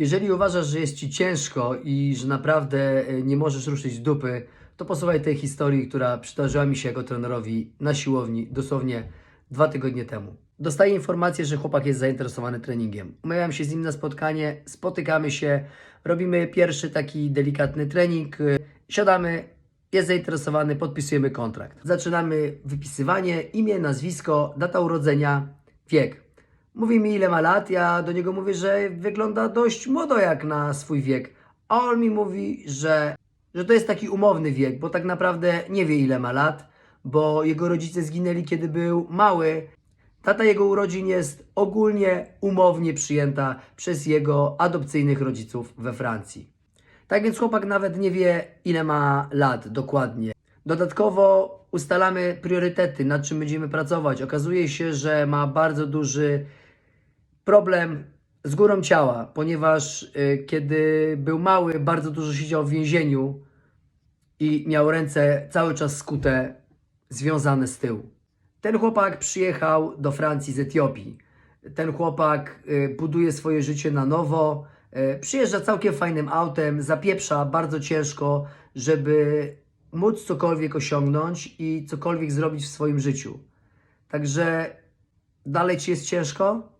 Jeżeli uważasz, że jest ci ciężko i że naprawdę e, nie możesz ruszyć dupy, to posłuchaj tej historii, która przydarzyła mi się jako trenerowi na siłowni dosłownie dwa tygodnie temu. Dostaję informację, że chłopak jest zainteresowany treningiem. Umawiam się z nim na spotkanie, spotykamy się, robimy pierwszy taki delikatny trening, y, siadamy, jest zainteresowany, podpisujemy kontrakt. Zaczynamy wypisywanie, imię, nazwisko, data urodzenia, wiek. Mówi mi ile ma lat, ja do niego mówię, że wygląda dość młodo jak na swój wiek. A on mi mówi, że, że to jest taki umowny wiek, bo tak naprawdę nie wie ile ma lat, bo jego rodzice zginęli kiedy był mały. Data jego urodzin jest ogólnie umownie przyjęta przez jego adopcyjnych rodziców we Francji. Tak więc chłopak nawet nie wie, ile ma lat dokładnie. Dodatkowo ustalamy priorytety, nad czym będziemy pracować. Okazuje się, że ma bardzo duży problem z górą ciała, ponieważ y, kiedy był mały, bardzo dużo siedział w więzieniu i miał ręce cały czas skute, związane z tyłu. Ten chłopak przyjechał do Francji z Etiopii. Ten chłopak y, buduje swoje życie na nowo. y, Przyjeżdża całkiem fajnym autem, zapieprza bardzo ciężko, żeby móc cokolwiek osiągnąć i cokolwiek zrobić w swoim życiu. Także dalej ci jest ciężko?